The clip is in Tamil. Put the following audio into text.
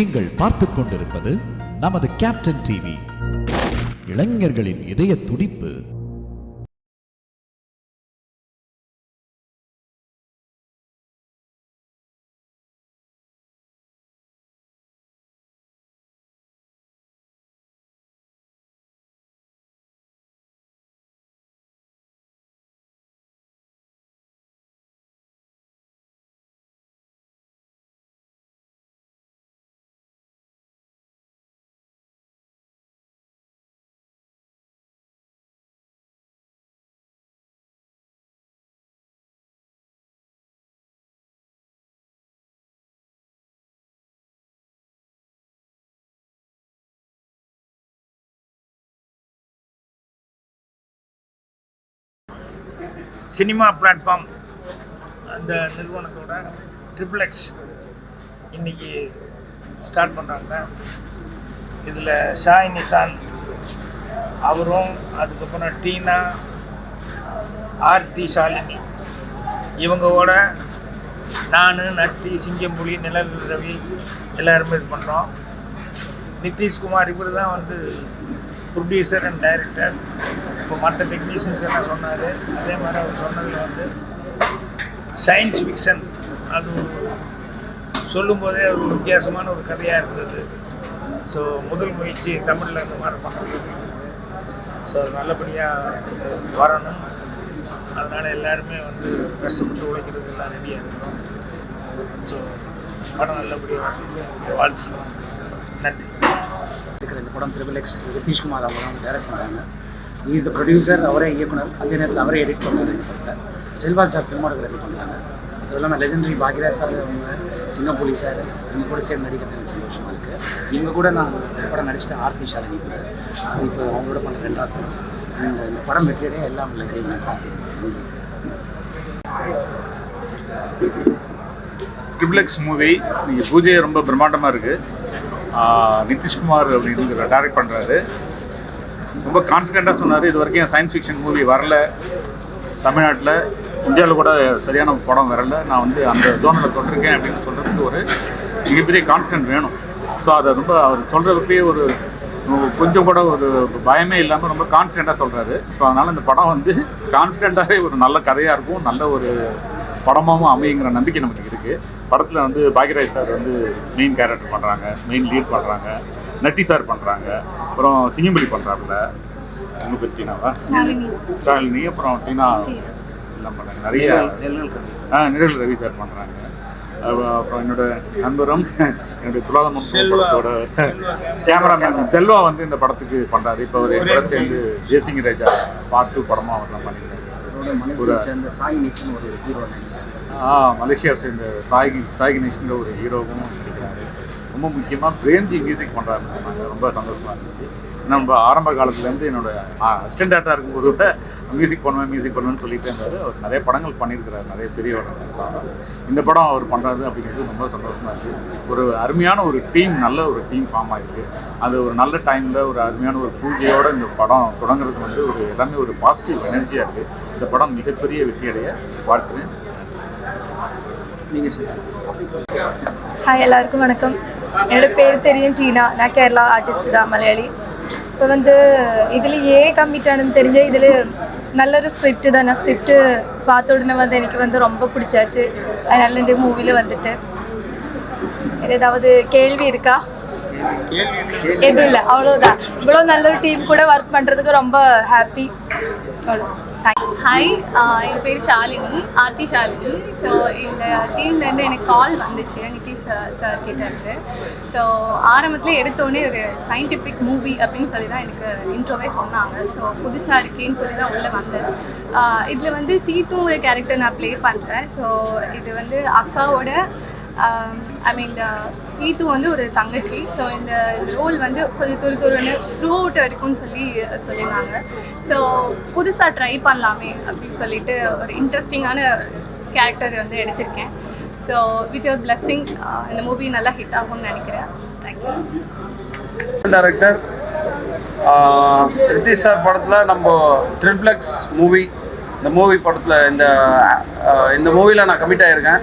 நீங்கள் பார்த்துக் கொண்டிருப்பது நமது கேப்டன் டிவி இளைஞர்களின் இதய துடிப்பு. சினிமா பிளாட்ஃபார்ம் அந்த நிறுவனத்தோட ட்ரிபிள் எக்ஸ் இன்னைக்கு ஸ்டார்ட் பண்ணுறாங்க இதில் ஷாய் நிசான் அவரும் அதுக்கப்புறம் டீனா ஆர்த்தி ஷாலினி. இவங்களோட நான் நட்டி சிங்கம்புலி நிழல் ரவி எல்லாருமே இது பண்ணுறோம் நிதிஷ்குமார் இவர் தான் வந்து ப்ரொடியூசர் அண்ட் டைரக்டர் இப்போ மற்ற டெக்னீஷியன்ஸ் எல்லாம் சொன்னார். அதே மாதிரி அவர் சொன்னதில் வந்து சயின்ஸ் ஃபிக்ஷன் அது சொல்லும்போதே ஒரு வித்தியாசமான ஒரு கதையாக இருந்தது. ஸோ முதல் முயற்சி தமிழில் இந்த மாதிரி பண்ணுறது ஸோ அது நல்லபடியாக வரணும். அதனால் எல்லாருமே வந்து கஷ்டப்பட்டு உழைக்கிறது எல்லாம் ரெடியாக இருக்கிறோம் ஸோ படம் நல்லபடியாக வரணும் வாழ்த்துக்கிறோம் நன்றி. இந்த படம் த்ரிபிள் எக்ஸ் நிதிஷ்குமார் அவங்க தான் டைரக்ட் பண்ணுறாங்க இஸ் த ப்ரொடியூசர் அவரே இயக்குனர். அதே நேரத்தில் அவரே எடிட் பண்ணார் செல்வா சார் சினிமாட்டோகிராஃபி பண்ணுறாங்க அது இல்லாமல் லெஜண்டரி பாக்யராஜ் சார் அவங்க சிங்கப்பூலி சார் இவங்க கூட சேர்ந்து நடிக்கிறது எனக்கு சந்தோஷமாக இருக்குது இவங்க கூட நான் இந்த படம் நடிச்சிட்டேன் ஆர்த்தி ஷாலினி கூட. அது இப்போ அவங்களோட பண்ண ரெண்டாவது படம். இந்த இந்த படம் வெற்றியடைய எல்லாம் உள்ள இறைவனை பார்த்துருக்கேன் ட்ரிபிள்எக்ஸ் மூவி நீங்கள் பூஜையை ரொம்ப பிரம்மாண்டமாக இருக்குது நிதிஷ்குமார் அப்படின்னு டைரக்ட் பண்ணுறாரு ரொம்ப கான்ஃபிடெண்ட்டாக சொன்னார். இது வரைக்கும் சயின்ஸ் ஃபிக்ஷன் மூவி வரல. தமிழ்நாட்டில் இந்தியாவில் கூட சரியான படம் வரல. நான் வந்து அந்த ஜோனில் தொட்டிருக்கேன் அப்படின்னு சொல்கிறதுக்கு ஒரு மிகப்பெரிய கான்ஃபிடென்ட் வேணும். ஸோ அதை ரொம்ப அவர் சொல்கிறதுக்கே ஒரு கொஞ்சம் கூட ஒரு பயமே இல்லாமல் ரொம்ப கான்ஃபிடெண்ட்டாக சொல்கிறாரு ஸோ அதனால் இந்த படம் வந்து கான்ஃபிடெண்ட்டாகவே ஒரு நல்ல கதையாக இருக்கும். நல்ல ஒரு படமாகவும் அமையுங்கிற நம்பிக்கை நமக்கு இருக்குது படத்தில் வந்து பாக்யராஜ் சார் வந்து மெயின் கேரக்டர் பண்ணுறாங்க மெயின் லீட் பண்ணுறாங்க நட்டி சார் பண்ணுறாங்க அப்புறம் சிங்கம்பலி பண்ணுறாப்புல உங்க பேர் டீனாவா? ஷாலினி அப்புறம் டீனா எல்லாம் பண்ணுறாங்க நிறைய ஆ நிழல் ரவி சார் பண்ணுறாங்க அப்புறம் என்னோட நண்பரும் என்னுடைய துலாதமன் படத்தோட கேமராமேன் செல்வா வந்து இந்த படத்துக்கு பண்ணுறாரு இப்போ அவர் கூட சேர்ந்து ஜெயசிங் ராஜா பார்ட் டூ படமாக அவர்லாம் பண்ணியிருக்காரு. அதோட மலேசியா சேர்ந்த சாய் நேசன் ஒரு ஹீரோ ஆ மலேசியாவை சேர்ந்த சாய் சாய் கணேஷ்ங்கிற ஒரு ஹீரோவும் நடிக்கிறாரு ரொம்ப முக்கியமாக பிரேம்ஜி மியூசிக் பண்ணுறாருன்னு சொன்னாங்க. ரொம்ப சந்தோஷமாக இருந்துச்சு. ஏன்னா நம்ம ஆரம்ப காலத்துலேருந்து என்னோட அசிஸ்டன்ட் டேரக்டராக இருக்கும்போது கூட மியூசிக் பண்ணுவேன் மியூசிக் பண்ணுவேன்னு சொல்லிட்டு இருந்தார். அவர் நிறைய படங்கள் பண்ணியிருக்கிறார் நிறைய பெரிய படங்கள். இந்த படம் அவர் பண்ணுறது அப்படிங்கிறது ரொம்ப சந்தோஷமாக இருக்குது ஒரு அருமையான ஒரு டீம் நல்ல ஒரு டீம் ஃபார்ம் ஆகிருக்கு அது ஒரு நல்ல டைமில் ஒரு அருமையான ஒரு பூஜையோட இந்த படம் தொடங்குறது வந்து ஒரு எல்லாமே ஒரு பாசிட்டிவ் எனர்ஜியாக இருக்குது இந்த படம் மிகப்பெரிய வெற்றியடைய வாழ்த்துறேன். நீங்கள் சொல்லுங்கள் ஹாய் எல்லாருக்கும் வணக்கம். என்னோட பேர் தெரியும் டீனா. நான் கேரளா ஆர்டிஸ்ட் தான் மலையாளி. இப்போ வந்து இதில் ஏ கம்மிட் தெரிஞ்ச இதில் நல்லொரு ஸ்கிரிப்ட் தான் நான் ஸ்கிரிப்ட் பார்த்த உடனே வந்து எனக்கு வந்து ரொம்ப பிடிச்சாச்சு அதனால இந்த மூவியில் வந்துட்டு வேற ஏதாவது கேள்வி இருக்கா எதுவும் இல்லை அவ்வளோதான் இவ்வளோ நல்ல ஒரு டீம் கூட ஒர்க் பண்ணுறதுக்கு ரொம்ப ஹாப்பி அவ்வளோ தேங்க்ஸ் ஹாய் uh, என் பேர் ஷாலினி ஆர்த்தி ஷாலினி. ஸோ இந்த டீம்லேருந்து எனக்கு கால் வந்துச்சு நிதிஷ் சார் கிட்டேருந்து ஸோ ஆரம்பத்தில் எடுத்தோடனே ஒரு சயின்டிஃபிக் மூவி அப்படின்னு சொல்லி தான் எனக்கு இன்ட்ரோவே சொன்னாங்க. ஸோ புதுசாக இருக்கேன்னு சொல்லி தான் உள்ளே வந்தேன். Uh, இதில் வந்து சீத்துங்கிற கேரக்டர் நான் ப்ளே பண்ணுறேன் ஸோ இது வந்து அக்காவோட ஐ மீன் இந்த சீத்து வந்து ஒரு தங்கச்சி. ஸோ இந்த ரோல் வந்து கொஞ்சம் துரு துருன்னு த்ரூ அவுட் வரைக்கும்னு சொல்லி சொல்லியிருந்தாங்க ஸோ புதுசாக ட்ரை பண்ணலாமே அப்படின்னு சொல்லிட்டு ஒரு இன்ட்ரெஸ்டிங்கான கேரக்டர் வந்து எடுத்திருக்கேன். ஸோ வித் யுவர் பிளஸ்ஸிங் இந்த மூவி நல்லா ஹிட் ஆகும்னு நினைக்கிறேன். தேங்க்யூ டேரக்டர் ரித்திஷ் சார் படத்தில் நம்ம த்ரிப்ளெக்ஸ் மூவி இந்த மூவி படத்தில் இந்த இந்த மூவியில் நான் கமிட் ஆகியிருக்கேன்